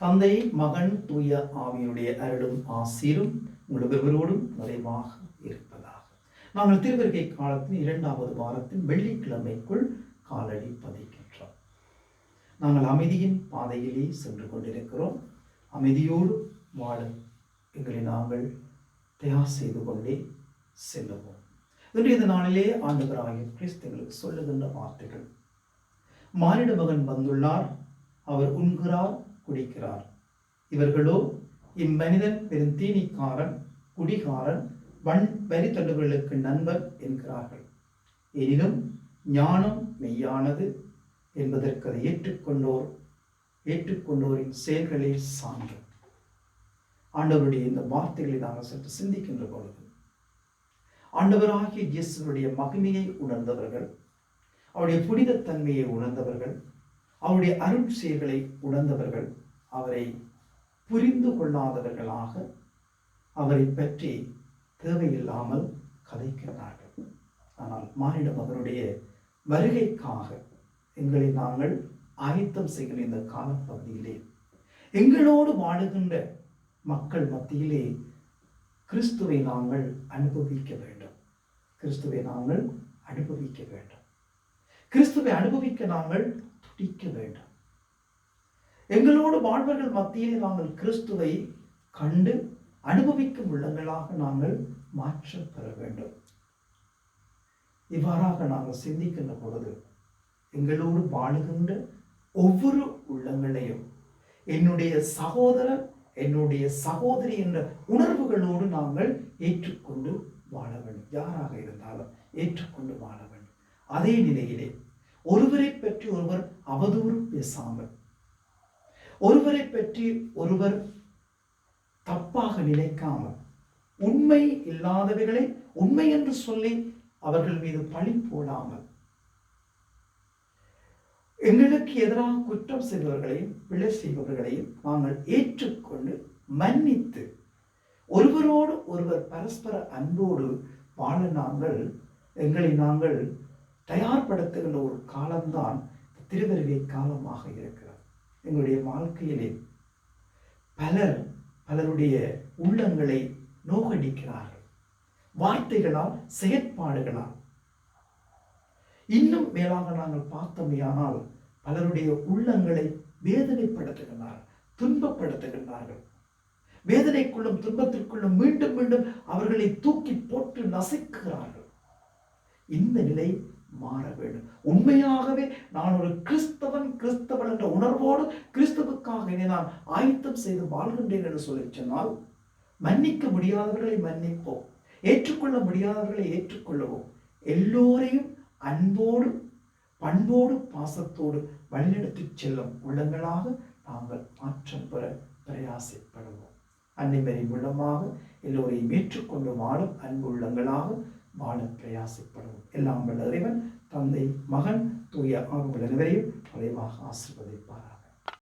தந்தை மகன் தூய ஆவியுடைய அருளும் ஆசீரும் உங்கள் ஒருவரோடும் நிறைவாக இருப்பதாக. நாங்கள் திருவருகை காலத்தின் இரண்டாவது வாரத்தின் வெள்ளிக்கிழமைக்குள் காலடி பதிக்கின்றோம். நாங்கள் அமைதியின் பாதையிலே சென்று கொண்டிருக்கிறோம். அமைதியோடு வாழ எங்களை நாங்கள் தயார் செய்து கொண்டே செல்லுவோம். இன்றைய இந்த நாளிலே ஆண்டவராகிய கிறிஸ்துங்களுக்கு சொல்லுகின்ற வார்த்தைகள். மானிட மகன் வந்துள்ளார். அவர் உண்கிறார். குடிக்கிறார். இவர்களோ இம்மனிதன் பெருந்தீனிக்காரன் குடிகாரன் வன் வரி தொண்டர்களுக்கு நண்பர் என்கிறார்கள். எனினும் ஞானம் மெய்யானது என்பதற்கு அதை ஏற்றுக்கொண்டோர் ஏற்றுக்கொண்டோரின் செயல்களே சான்று. ஆண்டவருடைய இந்த வார்த்தைகளை நாங்கள் சற்று சிந்திக்கின்ற பொழுது ஆண்டவராகிய இயேசுடைய மகிமையை உணர்ந்தவர்கள் அவருடைய புனிதத்தன்மையை உணர்ந்தவர்கள் அவருடைய அருள் செயல்களை உணர்ந்தவர்கள் அவரை புரிந்து கொள்ளாதவர்களாக அவரை பற்றி தேவையில்லாமல் கதைக்கிறார்கள். ஆனால் மானிட அவருடைய வருகைக்காக எங்களை நாங்கள் ஆயத்தம் செய்கிற இந்த காலப்பகுதியிலே எங்களோடு வாழுகின்ற மக்கள் மத்தியிலே கிறிஸ்துவை நாங்கள் அனுபவிக்க வேண்டும். கிறிஸ்துவை நாங்கள் அனுபவிக்க வேண்டும். கிறிஸ்துவை அனுபவிக்க நாங்கள் துடிக்க வேண்டும். எங்களோடு வாழ்வர்கள் மத்தியிலே நாங்கள் கிறிஸ்துவை கண்டு அனுபவிக்கும் உள்ளங்களாக நாங்கள் மாற்றம் பெற வேண்டும். இவ்வாறாக நாங்கள் சிந்திக்கின்ற பொழுது எங்களோடு வாழுகின்ற ஒவ்வொரு உள்ளங்களையும் என்னுடைய சகோதரர் என்னுடைய சகோதரி என்ற உணர்வுகளோடு நாங்கள் ஏற்றுக்கொண்டு வாழ வேண்டும். யாராக இருந்தாலும் ஏற்றுக்கொண்டு வாழ வேண்டும். அதே நிலையிலே ஒருவரை பற்றி ஒருவர் அவதூறு பேசாமல் ஒருவரை பற்றி ஒருவர் தப்பாக நினைக்காமல் உண்மை இல்லாதவைகளை உண்மை என்று சொல்லி அவர்கள் மீது பழி போடாமல் எங்களுக்கு எதிராக குற்றம் செய்பவர்களையும் பிழை செய்பவர்களையும் நாங்கள் ஏற்றுக்கொண்டு மன்னித்து ஒருவரோடு ஒருவர் பரஸ்பர அன்போடு வாழ நாங்கள் எங்களை நாங்கள் தயார்படுத்துகின்ற ஒரு காலம்தான் திருவருகை காலமாக இருக்கிறது. எங்களுடைய வாழ்க்கையிலே பலர் பலருடைய உள்ளங்களை நோகடிக்கிறார்கள். வார்த்தைகளால் செயற்பாடுகளால். இன்னும் மேலாக நாங்கள் பார்த்தோமேயானால் பலருடைய உள்ளங்களை வேதனைப்படுத்துகின்றார்கள் துன்பப்படுத்துகின்றார்கள். வேதனைக்குள்ளும் துன்பத்திற்குள்ளும் மீண்டும் மீண்டும் அவர்களை தூக்கி போட்டு நசுக்குகிறார்கள். இந்த நிலை மாற வேண்டும். உண்மையாகவே நான் ஒரு கிறிஸ்தவன் கிறிஸ்தவன் என்ற உணர்வோடு கிறிஸ்தவுக்காக என்னை நான் ஆயத்தம் செய்து வாழ்கின்றேன் என்று சொல்லி சொன்னால் மன்னிக்க முடியாதவர்களை மன்னிப்போம் ஏற்றுக்கொள்ள முடியாதவர்களை ஏற்றுக்கொள்ளவும் எல்லோரையும் அன்போடு பண்போடு பாசத்தோடு வழிநடத்தி செல்லும் உள்ளங்களாக நாங்கள் மாற்றம் பெற பிரயாசப்படுவோம். அன்னைமரி மூலமாக எல்லோரையும் ஏற்றுக்கொண்டு வாழும் அன்பு உள்ளங்களாக வாழ பிரயாசப்படும். எல்லாம் வல்ல இறைவன் தந்தை மகன் தூய ஆர்வங்கள் அனைவரையும் குறைவாக ஆசிர்வதிப்பார்கள்